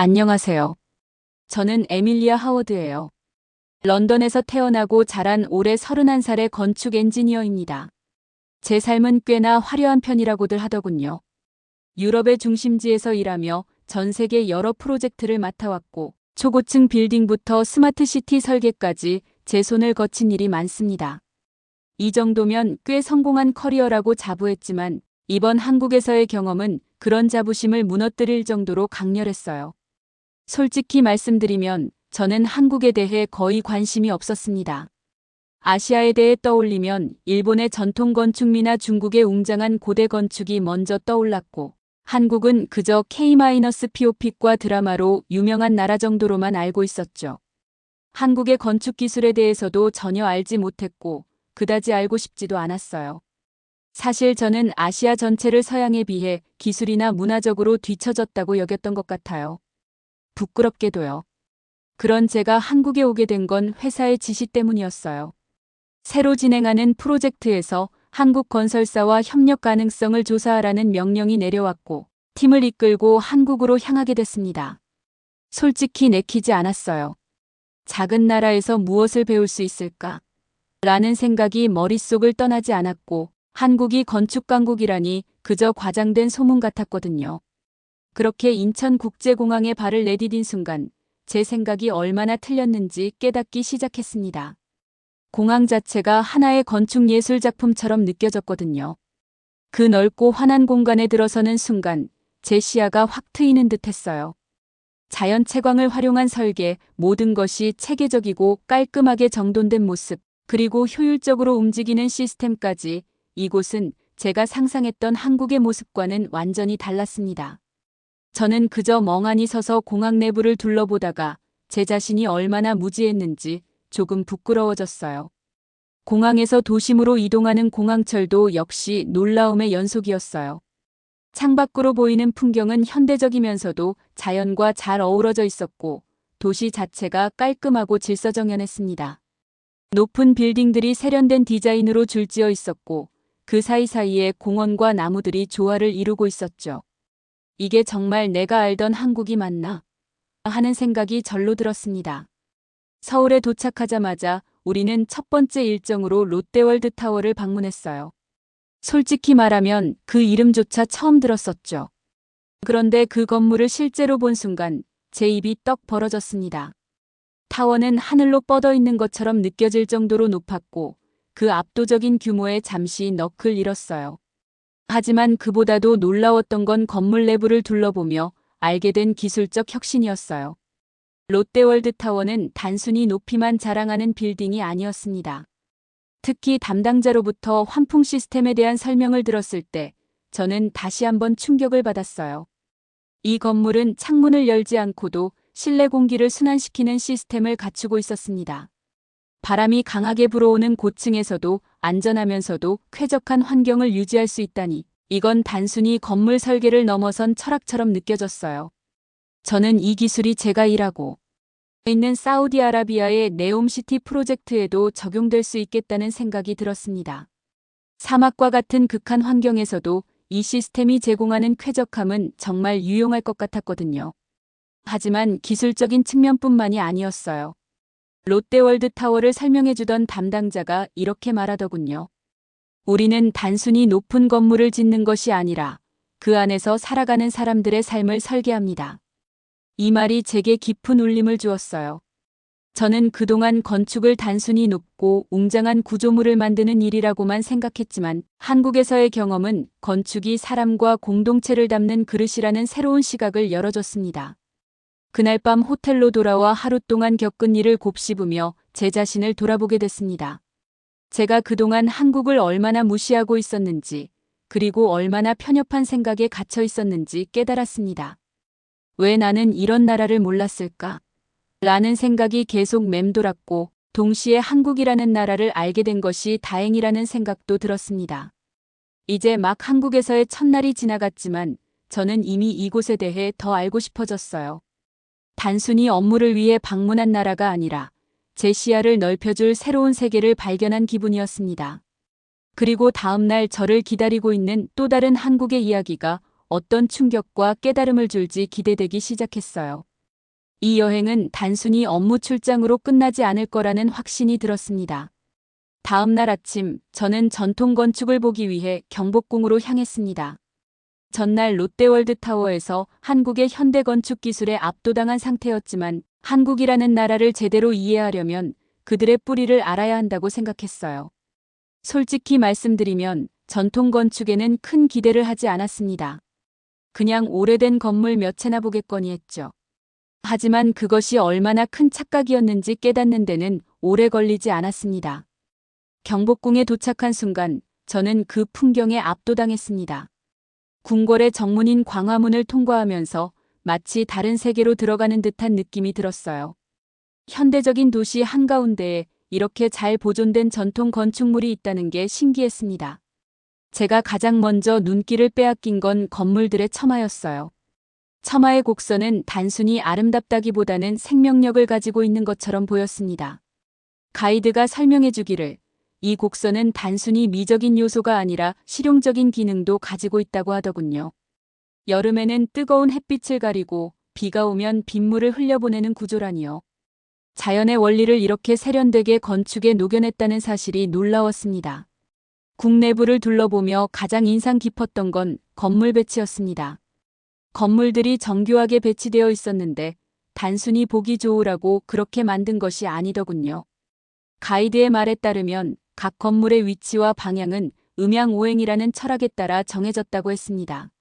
안녕하세요. 저는 에밀리아 하워드예요. 런던에서 태어나고 자란 올해 31살의 건축 엔지니어입니다. 제 삶은 꽤나 화려한 편이라고들 하더군요. 유럽의 중심지에서 일하며 전 세계 여러 프로젝트를 맡아왔고 초고층 빌딩부터 스마트 시티 설계까지 제 손을 거친 일이 많습니다. 이 정도면 꽤 성공한 커리어라고 자부했지만 이번 한국에서의 경험은 그런 자부심을 무너뜨릴 정도로 강렬했어요. 솔직히 말씀드리면 저는 한국에 대해 거의 관심이 없었습니다. 아시아에 대해 떠올리면 일본의 전통 건축미나 중국의 웅장한 고대 건축이 먼저 떠올랐고 한국은 그저 K-POP과 드라마로 유명한 나라 정도로만 알고 있었죠. 한국의 건축 기술에 대해서도 전혀 알지 못했고 그다지 알고 싶지도 않았어요. 사실 저는 아시아 전체를 서양에 비해 기술이나 문화적으로 뒤처졌다고 여겼던 것 같아요. 부끄럽게도요. 그런 제가 한국에 오게 된 건 회사의 지시 때문이었어요. 새로 진행하는 프로젝트에서 한국 건설사와 협력 가능성을 조사하라는 명령이 내려왔고 팀을 이끌고 한국으로 향하게 됐습니다. 솔직히 내키지 않았어요. 작은 나라에서 무엇을 배울 수 있을까? 라는 생각이 머릿속을 떠나지 않았고 한국이 건축 강국이라니 그저 과장된 소문 같았거든요. 그렇게 인천국제공항에 발을 내디딘 순간 제 생각이 얼마나 틀렸는지 깨닫기 시작했습니다. 공항 자체가 하나의 건축 예술 작품처럼 느껴졌거든요. 그 넓고 환한 공간에 들어서는 순간 제 시야가 확 트이는 듯 했어요. 자연 채광을 활용한 설계, 모든 것이 체계적이고 깔끔하게 정돈된 모습, 그리고 효율적으로 움직이는 시스템까지 이곳은 제가 상상했던 한국의 모습과는 완전히 달랐습니다. 저는 그저 멍하니 서서 공항 내부를 둘러보다가 제 자신이 얼마나 무지했는지 조금 부끄러워졌어요. 공항에서 도심으로 이동하는 공항철도 역시 놀라움의 연속이었어요. 창밖으로 보이는 풍경은 현대적이면서도 자연과 잘 어우러져 있었고 도시 자체가 깔끔하고 질서정연했습니다. 높은 빌딩들이 세련된 디자인으로 줄지어 있었고 그 사이사이에 공원과 나무들이 조화를 이루고 있었죠. 이게 정말 내가 알던 한국이 맞나? 하는 생각이 절로 들었습니다. 서울에 도착하자마자 우리는 첫 번째 일정으로 롯데월드 타워를 방문했어요. 솔직히 말하면 그 이름조차 처음 들었었죠. 그런데 그 건물을 실제로 본 순간 제 입이 떡 벌어졌습니다. 타워는 하늘로 뻗어 있는 것처럼 느껴질 정도로 높았고 그 압도적인 규모에 잠시 넋을 잃었어요. 하지만 그보다도 놀라웠던 건 건물 내부를 둘러보며 알게 된 기술적 혁신이었어요. 롯데월드 타워는 단순히 높이만 자랑하는 빌딩이 아니었습니다. 특히 담당자로부터 환풍 시스템에 대한 설명을 들었을 때 저는 다시 한번 충격을 받았어요. 이 건물은 창문을 열지 않고도 실내 공기를 순환시키는 시스템을 갖추고 있었습니다. 바람이 강하게 불어오는 고층에서도 안전하면서도 쾌적한 환경을 유지할 수 있다니 이건 단순히 건물 설계를 넘어선 철학처럼 느껴졌어요. 저는 이 기술이 제가 일하고 있는 사우디아라비아의 네옴시티 프로젝트에도 적용될 수 있겠다는 생각이 들었습니다. 사막과 같은 극한 환경에서도 이 시스템이 제공하는 쾌적함은 정말 유용할 것 같았거든요. 하지만 기술적인 측면뿐만이 아니었어요. 롯데월드 타워를 설명해주던 담당자가 이렇게 말하더군요. 우리는 단순히 높은 건물을 짓는 것이 아니라 그 안에서 살아가는 사람들의 삶을 설계합니다. 이 말이 제게 깊은 울림을 주었어요. 저는 그동안 건축을 단순히 높고 웅장한 구조물을 만드는 일이라고만 생각했지만 한국에서의 경험은 건축이 사람과 공동체를 담는 그릇이라는 새로운 시각을 열어줬습니다. 그날 밤 호텔로 돌아와 하루 동안 겪은 일을 곱씹으며 제 자신을 돌아보게 됐습니다. 제가 그동안 한국을 얼마나 무시하고 있었는지, 그리고 얼마나 편협한 생각에 갇혀 있었는지 깨달았습니다. 왜 나는 이런 나라를 몰랐을까? 라는 생각이 계속 맴돌았고, 동시에 한국이라는 나라를 알게 된 것이 다행이라는 생각도 들었습니다. 이제 막 한국에서의 첫날이 지나갔지만, 저는 이미 이곳에 대해 더 알고 싶어졌어요. 단순히 업무를 위해 방문한 나라가 아니라 제 시야를 넓혀줄 새로운 세계를 발견한 기분이었습니다. 그리고 다음날 저를 기다리고 있는 또 다른 한국의 이야기가 어떤 충격과 깨달음을 줄지 기대되기 시작했어요. 이 여행은 단순히 업무 출장으로 끝나지 않을 거라는 확신이 들었습니다. 다음 날 아침, 저는 전통 건축을 보기 위해 경복궁으로 향했습니다. 전날 롯데월드타워에서 한국의 현대 건축 기술에 압도당한 상태였지만 한국이라는 나라를 제대로 이해하려면 그들의 뿌리를 알아야 한다고 생각했어요. 솔직히 말씀드리면 전통 건축에는 큰 기대를 하지 않았습니다. 그냥 오래된 건물 몇 채나 보겠거니 했죠. 하지만 그것이 얼마나 큰 착각이었는지 깨닫는 데는 오래 걸리지 않았습니다. 경복궁에 도착한 순간 저는 그 풍경에 압도당했습니다. 궁궐의 정문인 광화문을 통과하면서 마치 다른 세계로 들어가는 듯한 느낌이 들었어요. 현대적인 도시 한가운데에 이렇게 잘 보존된 전통 건축물이 있다는 게 신기했습니다. 제가 가장 먼저 눈길을 빼앗긴 건 건물들의 처마였어요. 처마의 곡선은 단순히 아름답다기보다는 생명력을 가지고 있는 것처럼 보였습니다. 가이드가 설명해 주기를 이 곡선은 단순히 미적인 요소가 아니라 실용적인 기능도 가지고 있다고 하더군요. 여름에는 뜨거운 햇빛을 가리고 비가 오면 빗물을 흘려보내는 구조라니요. 자연의 원리를 이렇게 세련되게 건축에 녹여냈다는 사실이 놀라웠습니다. 국내부를 둘러보며 가장 인상 깊었던 건 건물 배치였습니다. 건물들이 정교하게 배치되어 있었는데 단순히 보기 좋으라고 그렇게 만든 것이 아니더군요. 가이드의 말에 따르면 각 건물의 위치와 방향은 음양오행이라는 철학에 따라 정해졌다고 했습니다.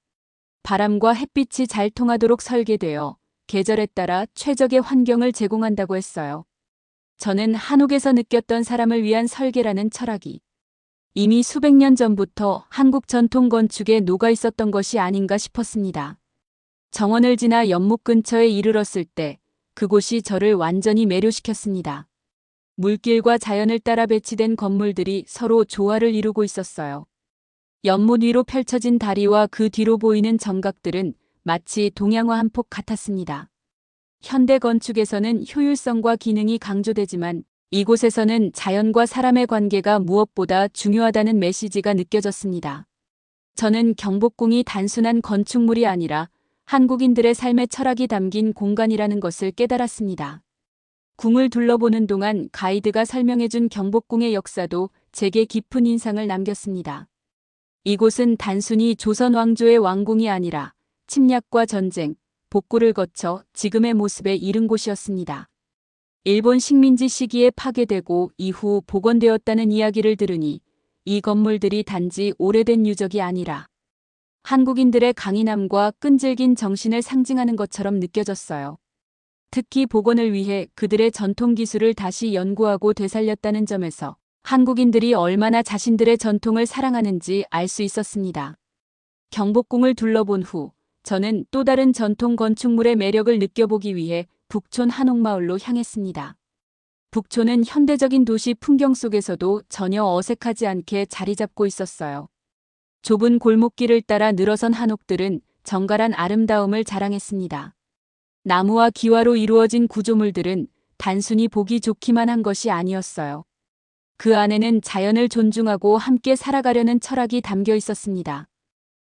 바람과 햇빛이 잘 통하도록 설계되어 계절에 따라 최적의 환경을 제공한다고 했어요. 저는 한옥에서 느꼈던 사람을 위한 설계라는 철학이 이미 수백 년 전부터 한국 전통 건축에 녹아 있었던 것이 아닌가 싶었습니다. 정원을 지나 연못 근처에 이르렀을 때 그곳이 저를 완전히 매료시켰습니다. 물길과 자연을 따라 배치된 건물들이 서로 조화를 이루고 있었어요. 연못 위로 펼쳐진 다리와 그 뒤로 보이는 정각들은 마치 동양화 한 폭 같았습니다. 현대 건축에서는 효율성과 기능이 강조되지만 이곳에서는 자연과 사람의 관계가 무엇보다 중요하다는 메시지가 느껴졌습니다. 저는 경복궁이 단순한 건축물이 아니라 한국인들의 삶의 철학이 담긴 공간이라는 것을 깨달았습니다. 궁을 둘러보는 동안 가이드가 설명해준 경복궁의 역사도 제게 깊은 인상을 남겼습니다. 이곳은 단순히 조선 왕조의 왕궁이 아니라 침략과 전쟁, 복구를 거쳐 지금의 모습에 이른 곳이었습니다. 일본 식민지 시기에 파괴되고 이후 복원되었다는 이야기를 들으니 이 건물들이 단지 오래된 유적이 아니라 한국인들의 강인함과 끈질긴 정신을 상징하는 것처럼 느껴졌어요. 특히 복원을 위해 그들의 전통 기술을 다시 연구하고 되살렸다는 점에서 한국인들이 얼마나 자신들의 전통을 사랑하는지 알 수 있었습니다. 경복궁을 둘러본 후 저는 또 다른 전통 건축물의 매력을 느껴보기 위해 북촌 한옥마을로 향했습니다. 북촌은 현대적인 도시 풍경 속에서도 전혀 어색하지 않게 자리 잡고 있었어요. 좁은 골목길을 따라 늘어선 한옥들은 정갈한 아름다움을 자랑했습니다. 나무와 기와로 이루어진 구조물들은 단순히 보기 좋기만 한 것이 아니었어요. 그 안에는 자연을 존중하고 함께 살아가려는 철학이 담겨 있었습니다.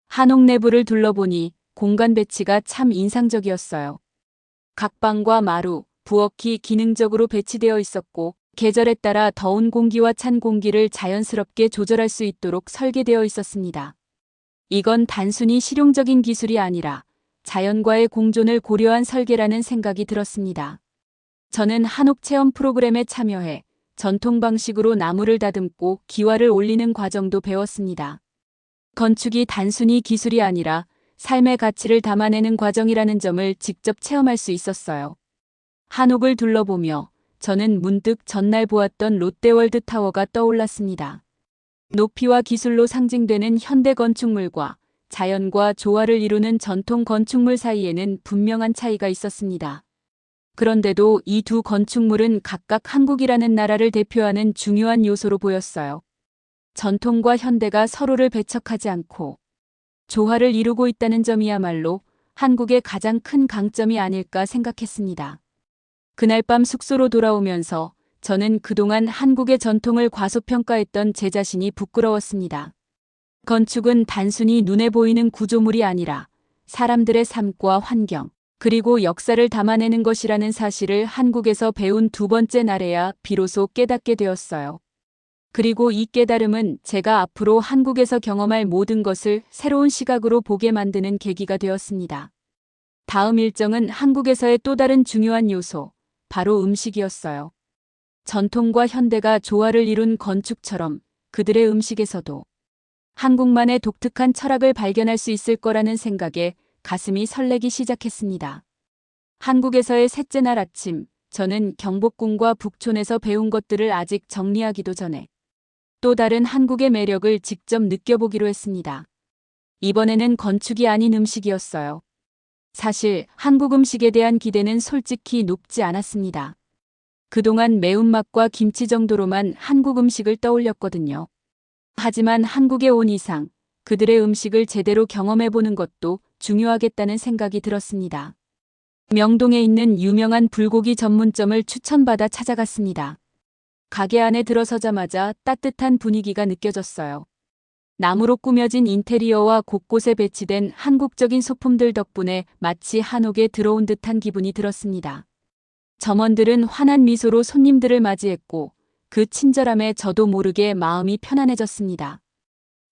한옥 내부를 둘러보니 공간 배치가 참 인상적이었어요. 각 방과 마루, 부엌이 기능적으로 배치되어 있었고 계절에 따라 더운 공기와 찬 공기를 자연스럽게 조절할 수 있도록 설계되어 있었습니다. 이건 단순히 실용적인 기술이 아니라 자연과의 공존을 고려한 설계라는 생각이 들었습니다. 저는 한옥 체험 프로그램에 참여해 전통 방식으로 나무를 다듬고 기와를 올리는 과정도 배웠습니다. 건축이 단순히 기술이 아니라 삶의 가치를 담아내는 과정이라는 점을 직접 체험할 수 있었어요. 한옥을 둘러보며 저는 문득 전날 보았던 롯데월드 타워가 떠올랐습니다. 높이와 기술로 상징되는 현대 건축물과 자연과 조화를 이루는 전통 건축물 사이에는 분명한 차이가 있었습니다. 그런데도 이 두 건축물은 각각 한국이라는 나라를 대표하는 중요한 요소로 보였어요. 전통과 현대가 서로를 배척하지 않고 조화를 이루고 있다는 점이야말로 한국의 가장 큰 강점이 아닐까 생각했습니다. 그날 밤 숙소로 돌아오면서 저는 그동안 한국의 전통을 과소평가했던 제 자신이 부끄러웠습니다. 건축은 단순히 눈에 보이는 구조물이 아니라 사람들의 삶과 환경, 그리고 역사를 담아내는 것이라는 사실을 한국에서 배운 두 번째 날에야 비로소 깨닫게 되었어요. 그리고 이 깨달음은 제가 앞으로 한국에서 경험할 모든 것을 새로운 시각으로 보게 만드는 계기가 되었습니다. 다음 일정은 한국에서의 또 다른 중요한 요소, 바로 음식이었어요. 전통과 현대가 조화를 이룬 건축처럼 그들의 음식에서도 한국만의 독특한 철학을 발견할 수 있을 거라는 생각에 가슴이 설레기 시작했습니다. 한국에서의 셋째 날 아침, 저는 경복궁과 북촌에서 배운 것들을 아직 정리하기도 전에 또 다른 한국의 매력을 직접 느껴보기로 했습니다. 이번에는 건축이 아닌 음식이었어요. 사실 한국 음식에 대한 기대는 솔직히 높지 않았습니다. 그동안 매운맛과 김치 정도로만 한국 음식을 떠올렸거든요. 하지만 한국에 온 이상 그들의 음식을 제대로 경험해보는 것도 중요하겠다는 생각이 들었습니다. 명동에 있는 유명한 불고기 전문점을 추천받아 찾아갔습니다. 가게 안에 들어서자마자 따뜻한 분위기가 느껴졌어요. 나무로 꾸며진 인테리어와 곳곳에 배치된 한국적인 소품들 덕분에 마치 한옥에 들어온 듯한 기분이 들었습니다. 점원들은 환한 미소로 손님들을 맞이했고 그 친절함에 저도 모르게 마음이 편안해졌습니다.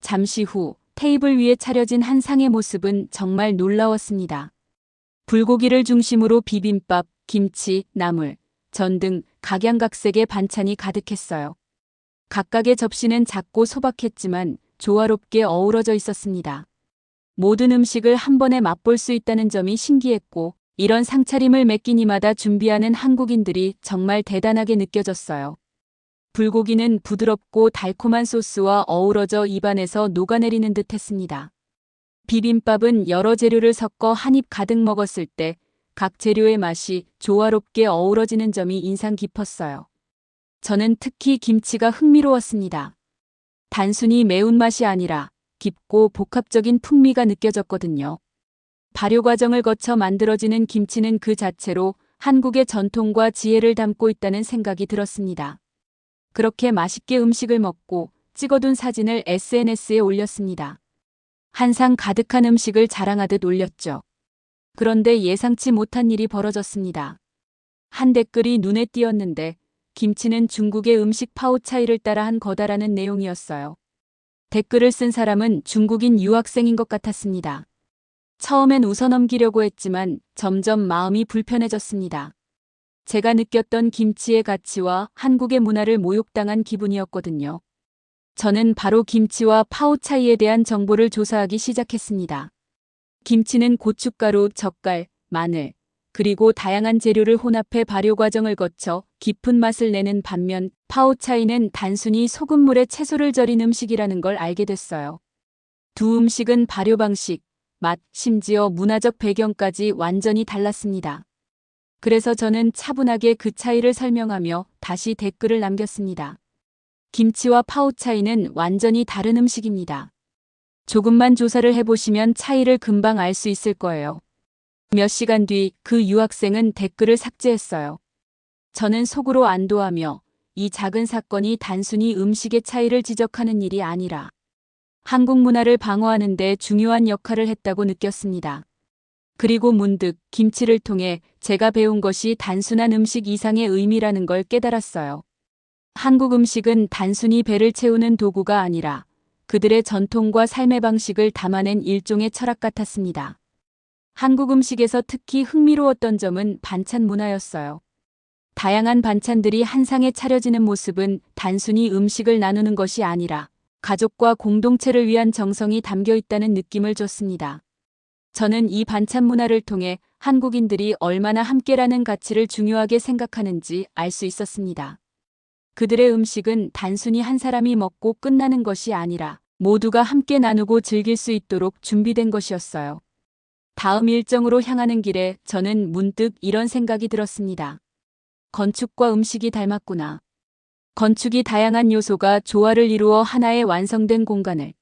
잠시 후 테이블 위에 차려진 한 상의 모습은 정말 놀라웠습니다. 불고기를 중심으로 비빔밥, 김치, 나물, 전 등 각양각색의 반찬이 가득했어요. 각각의 접시는 작고 소박했지만 조화롭게 어우러져 있었습니다. 모든 음식을 한 번에 맛볼 수 있다는 점이 신기했고 이런 상차림을 매 끼니마다 준비하는 한국인들이 정말 대단하게 느껴졌어요. 불고기는 부드럽고 달콤한 소스와 어우러져 입안에서 녹아내리는 듯 했습니다. 비빔밥은 여러 재료를 섞어 한 입 가득 먹었을 때 각 재료의 맛이 조화롭게 어우러지는 점이 인상 깊었어요. 저는 특히 김치가 흥미로웠습니다. 단순히 매운맛이 아니라 깊고 복합적인 풍미가 느껴졌거든요. 발효 과정을 거쳐 만들어지는 김치는 그 자체로 한국의 전통과 지혜를 담고 있다는 생각이 들었습니다. 그렇게 맛있게 음식을 먹고 찍어둔 사진을 SNS에 올렸습니다. 한상 가득한 음식을 자랑하듯 올렸죠. 그런데 예상치 못한 일이 벌어졌습니다. 한 댓글이 눈에 띄었는데 김치는 중국의 음식 파오차이를 따라 한 거다라는 내용이었어요. 댓글을 쓴 사람은 중국인 유학생인 것 같았습니다. 처음엔 웃어넘기려고 했지만 점점 마음이 불편해졌습니다. 제가 느꼈던 김치의 가치와 한국의 문화를 모욕당한 기분이었거든요. 저는 바로 김치와 파오 차이에 대한 정보를 조사하기 시작했습니다. 김치는 고춧가루, 젓갈, 마늘, 그리고 다양한 재료를 혼합해 발효 과정을 거쳐 깊은 맛을 내는 반면 파오차이는 단순히 소금물에 채소를 절인 음식이라는 걸 알게 됐어요. 두 음식은 발효 방식, 맛, 심지어 문화적 배경까지 완전히 달랐습니다. 그래서 저는 차분하게 그 차이를 설명하며 다시 댓글을 남겼습니다. 김치와 파오 차이는 완전히 다른 음식입니다. 조금만 조사를 해보시면 차이를 금방 알 수 있을 거예요. 몇 시간 뒤 그 유학생은 댓글을 삭제했어요. 저는 속으로 안도하며 이 작은 사건이 단순히 음식의 차이를 지적하는 일이 아니라 한국 문화를 방어하는 데 중요한 역할을 했다고 느꼈습니다. 그리고 문득 김치를 통해 제가 배운 것이 단순한 음식 이상의 의미라는 걸 깨달았어요. 한국 음식은 단순히 배를 채우는 도구가 아니라 그들의 전통과 삶의 방식을 담아낸 일종의 철학 같았습니다. 한국 음식에서 특히 흥미로웠던 점은 반찬 문화였어요. 다양한 반찬들이 한 상에 차려지는 모습은 단순히 음식을 나누는 것이 아니라 가족과 공동체를 위한 정성이 담겨 있다는 느낌을 줬습니다. 저는 이 반찬 문화를 통해 한국인들이 얼마나 함께라는 가치를 중요하게 생각하는지 알 수 있었습니다. 그들의 음식은 단순히 한 사람이 먹고 끝나는 것이 아니라 모두가 함께 나누고 즐길 수 있도록 준비된 것이었어요. 다음 일정으로 향하는 길에 저는 문득 이런 생각이 들었습니다. 건축과 음식이 닮았구나. 건축이 다양한 요소가 조화를 이루어 하나의 완성된 공간을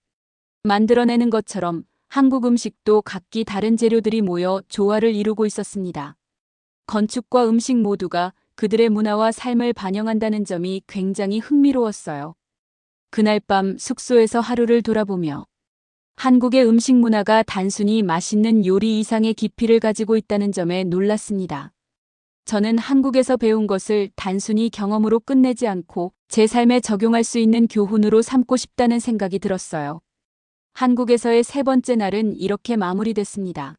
만들어내는 것처럼 한국 음식도 각기 다른 재료들이 모여 조화를 이루고 있었습니다. 건축과 음식 모두가 그들의 문화와 삶을 반영한다는 점이 굉장히 흥미로웠어요. 그날 밤 숙소에서 하루를 돌아보며 한국의 음식 문화가 단순히 맛있는 요리 이상의 깊이를 가지고 있다는 점에 놀랐습니다. 저는 한국에서 배운 것을 단순히 경험으로 끝내지 않고 제 삶에 적용할 수 있는 교훈으로 삼고 싶다는 생각이 들었어요. 한국에서의 세 번째 날은 이렇게 마무리됐습니다.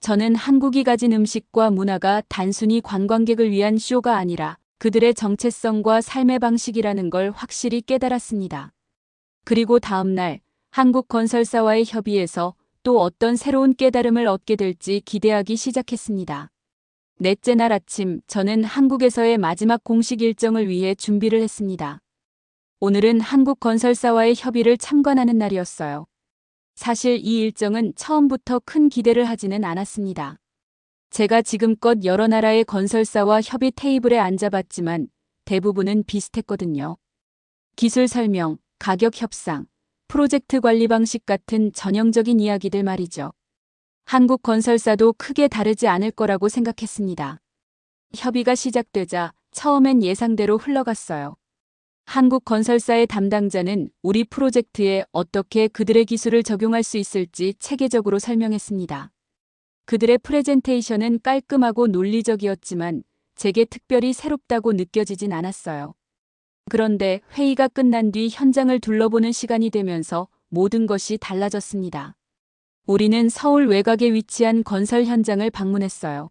저는 한국이 가진 음식과 문화가 단순히 관광객을 위한 쇼가 아니라 그들의 정체성과 삶의 방식이라는 걸 확실히 깨달았습니다. 그리고 다음 날 한국 건설사와의 협의에서 또 어떤 새로운 깨달음을 얻게 될지 기대하기 시작했습니다. 넷째 날 아침 저는 한국에서의 마지막 공식 일정을 위해 준비를 했습니다. 오늘은 한국 건설사와의 협의를 참관하는 날이었어요. 사실 이 일정은 처음부터 큰 기대를 하지는 않았습니다. 제가 지금껏 여러 나라의 건설사와 협의 테이블에 앉아봤지만 대부분은 비슷했거든요. 기술 설명, 가격 협상, 프로젝트 관리 방식 같은 전형적인 이야기들 말이죠. 한국 건설사도 크게 다르지 않을 거라고 생각했습니다. 협의가 시작되자 처음엔 예상대로 흘러갔어요. 한국 건설사의 담당자는 우리 프로젝트에 어떻게 그들의 기술을 적용할 수 있을지 체계적으로 설명했습니다. 그들의 프레젠테이션은 깔끔하고 논리적이었지만 제게 특별히 새롭다고 느껴지진 않았어요. 그런데 회의가 끝난 뒤 현장을 둘러보는 시간이 되면서 모든 것이 달라졌습니다. 우리는 서울 외곽에 위치한 건설 현장을 방문했어요.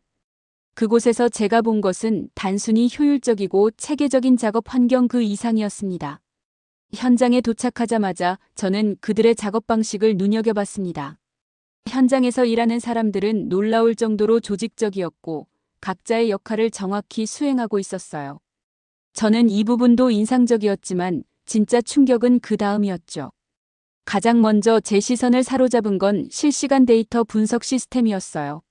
그곳에서 제가 본 것은 단순히 효율적이고 체계적인 작업 환경 그 이상이었습니다. 현장에 도착하자마자 저는 그들의 작업 방식을 눈여겨봤습니다. 현장에서 일하는 사람들은 놀라울 정도로 조직적이었고 각자의 역할을 정확히 수행하고 있었어요. 저는 이 부분도 인상적이었지만 진짜 충격은 그 다음이었죠. 가장 먼저 제 시선을 사로잡은 건 실시간 데이터 분석 시스템이었어요.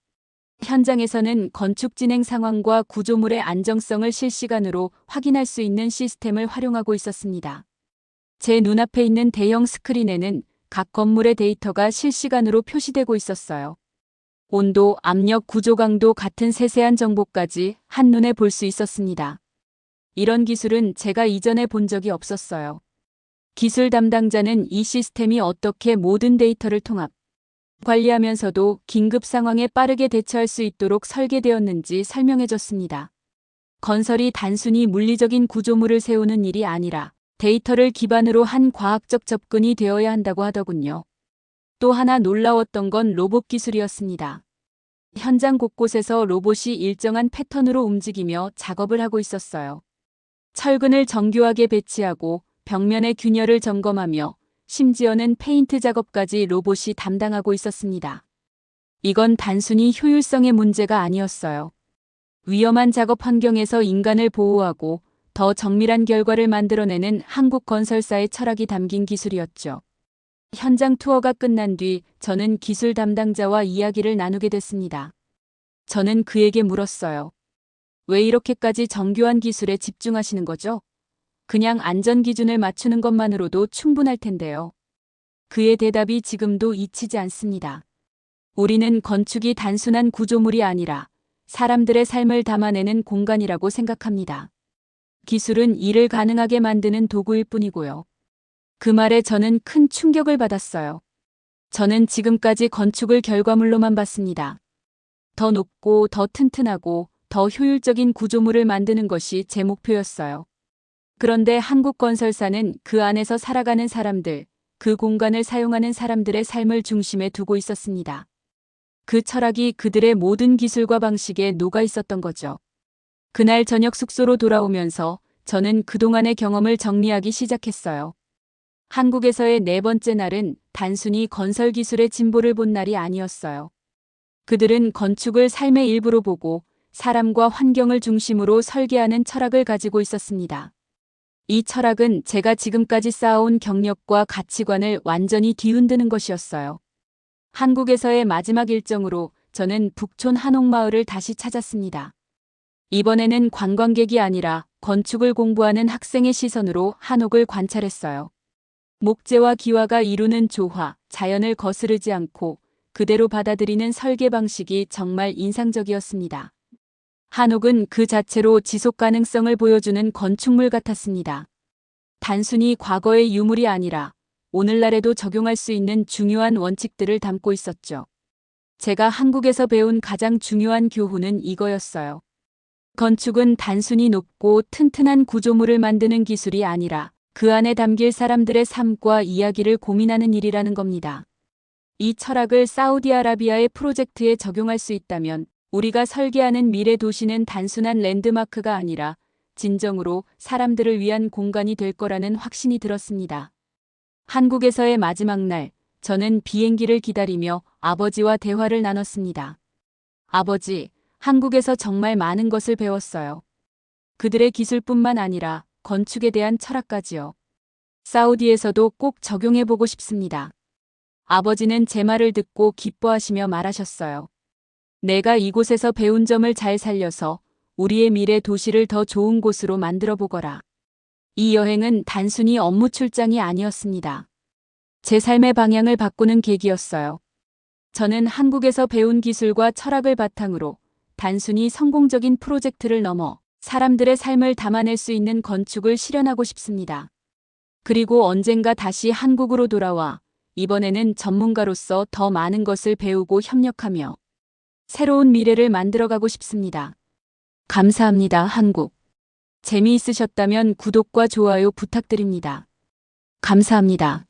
현장에서는 건축 진행 상황과 구조물의 안정성을 실시간으로 확인할 수 있는 시스템을 활용하고 있었습니다. 제 눈앞에 있는 대형 스크린에는 각 건물의 데이터가 실시간으로 표시되고 있었어요. 온도, 압력, 구조 강도 같은 세세한 정보까지 한눈에 볼 수 있었습니다. 이런 기술은 제가 이전에 본 적이 없었어요. 기술 담당자는 이 시스템이 어떻게 모든 데이터를 통합, 관리하면서도 긴급 상황에 빠르게 대처할 수 있도록 설계되었는지 설명해 줬습니다. 건설이 단순히 물리적인 구조물을 세우는 일이 아니라 데이터를 기반으로 한 과학적 접근이 되어야 한다고 하더군요. 또 하나 놀라웠던 건 로봇 기술이었습니다. 현장 곳곳에서 로봇이 일정한 패턴으로 움직이며 작업을 하고 있었어요. 철근을 정교하게 배치하고 벽면의 균열을 점검하며 심지어는 페인트 작업까지 로봇이 담당하고 있었습니다. 이건 단순히 효율성의 문제가 아니었어요. 위험한 작업 환경에서 인간을 보호하고 더 정밀한 결과를 만들어내는 한국 건설사의 철학이 담긴 기술이었죠. 현장 투어가 끝난 뒤 저는 기술 담당자와 이야기를 나누게 됐습니다. 저는 그에게 물었어요. 왜 이렇게까지 정교한 기술에 집중하시는 거죠? 그냥 안전 기준을 맞추는 것만으로도 충분할 텐데요. 그의 대답이 지금도 잊히지 않습니다. 우리는 건축이 단순한 구조물이 아니라 사람들의 삶을 담아내는 공간이라고 생각합니다. 기술은 일을 가능하게 만드는 도구일 뿐이고요. 그 말에 저는 큰 충격을 받았어요. 저는 지금까지 건축을 결과물로만 봤습니다. 더 높고 더 튼튼하고 더 효율적인 구조물을 만드는 것이 제 목표였어요. 그런데 한국 건설사는 그 안에서 살아가는 사람들, 그 공간을 사용하는 사람들의 삶을 중심에 두고 있었습니다. 그 철학이 그들의 모든 기술과 방식에 녹아 있었던 거죠. 그날 저녁 숙소로 돌아오면서 저는 그동안의 경험을 정리하기 시작했어요. 한국에서의 네 번째 날은 단순히 건설 기술의 진보를 본 날이 아니었어요. 그들은 건축을 삶의 일부로 보고 사람과 환경을 중심으로 설계하는 철학을 가지고 있었습니다. 이 철학은 제가 지금까지 쌓아온 경력과 가치관을 완전히 뒤흔드는 것이었어요. 한국에서의 마지막 일정으로 저는 북촌 한옥마을을 다시 찾았습니다. 이번에는 관광객이 아니라 건축을 공부하는 학생의 시선으로 한옥을 관찰했어요. 목재와 기와가 이루는 조화, 자연을 거스르지 않고 그대로 받아들이는 설계 방식이 정말 인상적이었습니다. 한옥은 그 자체로 지속 가능성을 보여주는 건축물 같았습니다. 단순히 과거의 유물이 아니라 오늘날에도 적용할 수 있는 중요한 원칙들을 담고 있었죠. 제가 한국에서 배운 가장 중요한 교훈은 이거였어요. 건축은 단순히 높고 튼튼한 구조물을 만드는 기술이 아니라 그 안에 담길 사람들의 삶과 이야기를 고민하는 일이라는 겁니다. 이 철학을 사우디아라비아의 프로젝트에 적용할 수 있다면 우리가 설계하는 미래 도시는 단순한 랜드마크가 아니라 진정으로 사람들을 위한 공간이 될 거라는 확신이 들었습니다. 한국에서의 마지막 날, 저는 비행기를 기다리며 아버지와 대화를 나눴습니다. 아버지, 한국에서 정말 많은 것을 배웠어요. 그들의 기술뿐만 아니라 건축에 대한 철학까지요. 사우디에서도 꼭 적용해보고 싶습니다. 아버지는 제 말을 듣고 기뻐하시며 말하셨어요. 내가 이곳에서 배운 점을 잘 살려서 우리의 미래 도시를 더 좋은 곳으로 만들어 보거라. 이 여행은 단순히 업무 출장이 아니었습니다. 제 삶의 방향을 바꾸는 계기였어요. 저는 한국에서 배운 기술과 철학을 바탕으로 단순히 성공적인 프로젝트를 넘어 사람들의 삶을 담아낼 수 있는 건축을 실현하고 싶습니다. 그리고 언젠가 다시 한국으로 돌아와 이번에는 전문가로서 더 많은 것을 배우고 협력하며 새로운 미래를 만들어가고 싶습니다. 감사합니다, 한국. 재미있으셨다면 구독과 좋아요 부탁드립니다. 감사합니다.